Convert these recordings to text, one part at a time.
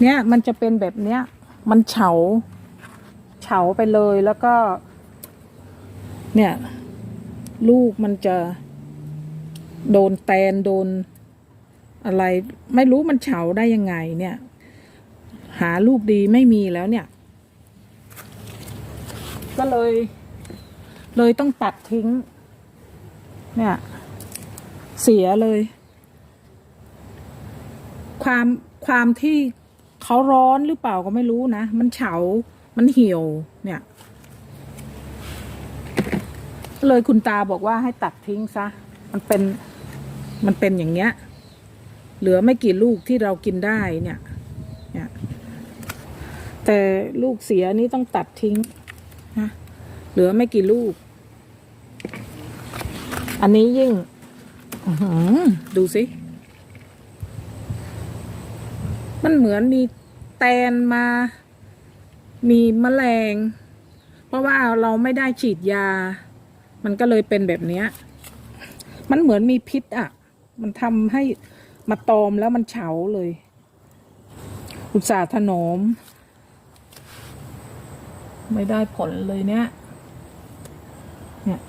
เนี่ยมันจะเป็นแบบเนี้ย มันเฉา เฉาไปเลยแล้วก็ เนี่ย ลูกมันจะโดนแตนโดนอะไร ไม่รู้มันเฉาได้ยังไง เนี่ย หาลูกดีไม่มีแล้วเนี่ย ก็เลย เลยต้องตัดทิ้ง เนี่ย เสียเลย ความความที่ เขาร้อนหรือเปล่าก็ไม่รู้นะ มันเฉา มันเหี่ยว เนี่ยเลยคุณตาบอกว่าให้ตัดทิ้งซะ มันเป็น มันเป็นอย่างเงี้ย เหลือไม่กี่ลูกที่เรากินได้เนี่ย เนี่ย แต่ลูกเสียนี่ต้องตัดทิ้งนะ เหลือไม่กี่ลูก อันนี้ยิ่ง ดูสิ มันเหมือนมีแตนมา มีแมลง เพราะว่าเราไม่ได้ฉีดยา มันก็เลยเป็นแบบนี้ มันเหมือนมีพิษอะ มันทำให้มาตอมแล้วมันเฉาเลย อุตสาห์ถนอม ไม่ได้ผลเลยเนี่ย เนี่ย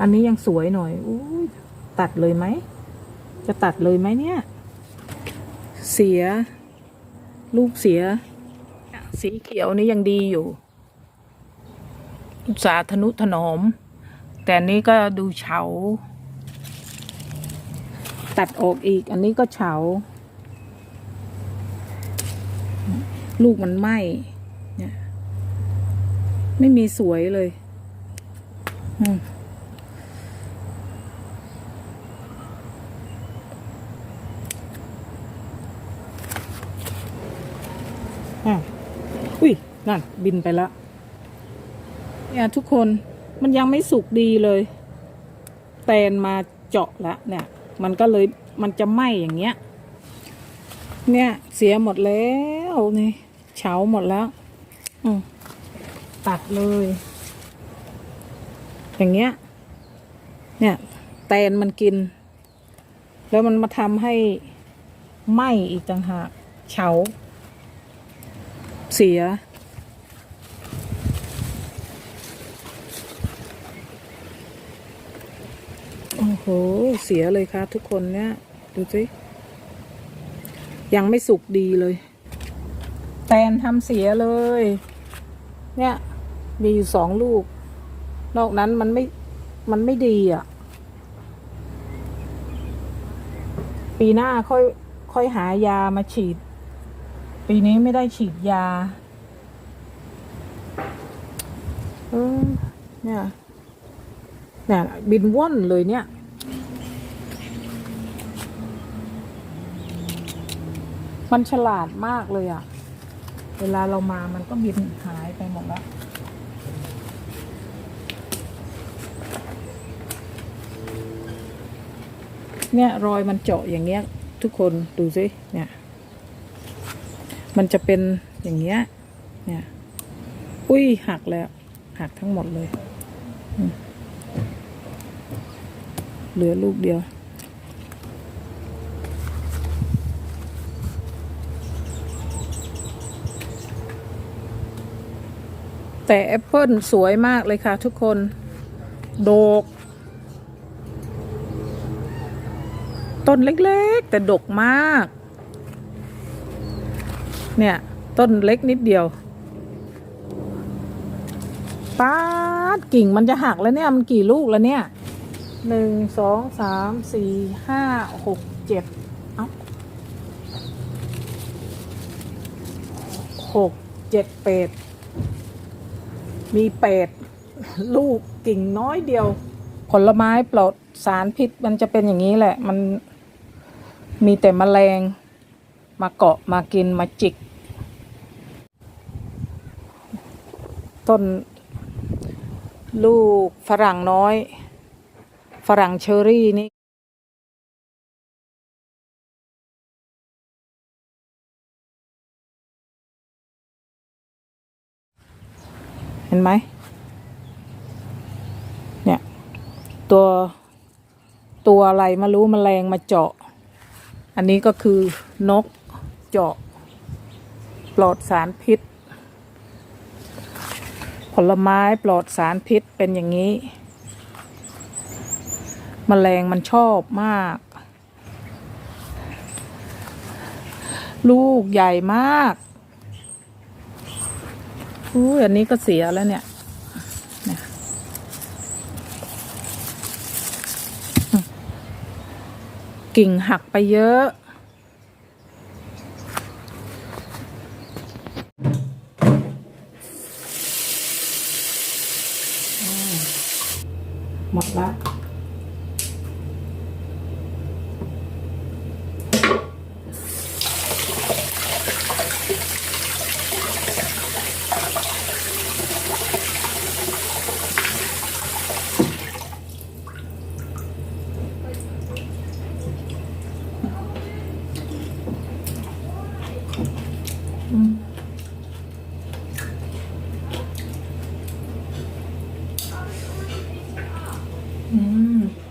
อันนี้ยังสวยหน่อยอยตัดเลยไหม จะตัดเลยไหมเนี่ย เสีย ลูกเสีย สีเขียวนี่ยังดีอยู่อุตสาห์ทนุถนอม แต่นนี้ก็ดูเฉา ตัดออกอีก อันนี้ก็เฉา ลูกมันไหมเนี่ยไม่มีสวยเลย อืม อะอุ้ย นั่นบินไปแล้วเนี่ยทุกคนมันยังไม่สุกดีเลย แตนมาเจาะแล้วเนี่ย มันก็เลยมันจะไหมอย่างเงี้ย เนี่ยเสียหมดแล้วนี่เฉาหมดแล้วอืตัดเลย อย่างเงี้ย เนี่ยแตนมันกิน แล้วมันมาทำให้ไหมอีกต่างหากเฉาเสีย โห เสียเลยครับทุกคนเนี่ย ดูสิ ยังไม่สุกดีเลย แตนทำเสียเลย เนี่ย มีอยู่สองลูก นอกนั้นมันไม่ มันไม่ดีอะ ปีหน้าค่อย ค่อยหายามาฉีด ปีนี้ไม่ได้ฉีดยา เออเนี่ยเนี่ยบินว่อนเลยเนี่ย มันฉลาดมากเลยอะ่ะ เวลาเรามามันก็บินหายไปหมดแล้ว เนี่ยรอยมันเจาะอย่างเงี้ย ทุกคนดูสิเนี่ย มันจะเป็นอย่างเงี้ย เนี่ย อุ้ยหักแล้ว หักทั้งหมดเลย เหลือลูกเดียว แต่แอปเปิลสวยมากเลยค่ะทุกคน โดก ต้นเล็กๆ แต่ดกมาก เนี่ย ต้นเล็กนิดเดียวป้าดกิ่งมันจะหักแล้วเนี่ย มันกี่ลูกแล้วเนี่ยหนึ่งสองสามสี่ห้าหกเจ็ดเอ้าหกเจ็ดเป็ด มีเป็ดลูกกิ่งน้อยเดียว ผลไม้ปลอดสารพิษมันจะเป็นอย่างนี้แหละ มันมีแต่แมลง มาเกาะมากินมาจิก ต้น ลูกฝรั่งน้อย ฝรั่งเชอรี่นี่ ห็นไหมเนี่ย ตัวตัวอะไรมารู้แมลงมาเจาะ อันนี้ก็คือนกเจาะ ปลอดสารพิษ ผลไม้ปลอดสารพิษเป็นอย่างนี้มแมลงมันชอบมาก ลูกใหญ่มาก อุ้ยอันนี้ก็เสียแล้วเนี่ยนี่กิ่งหักไปเยอะ หมดละ อืม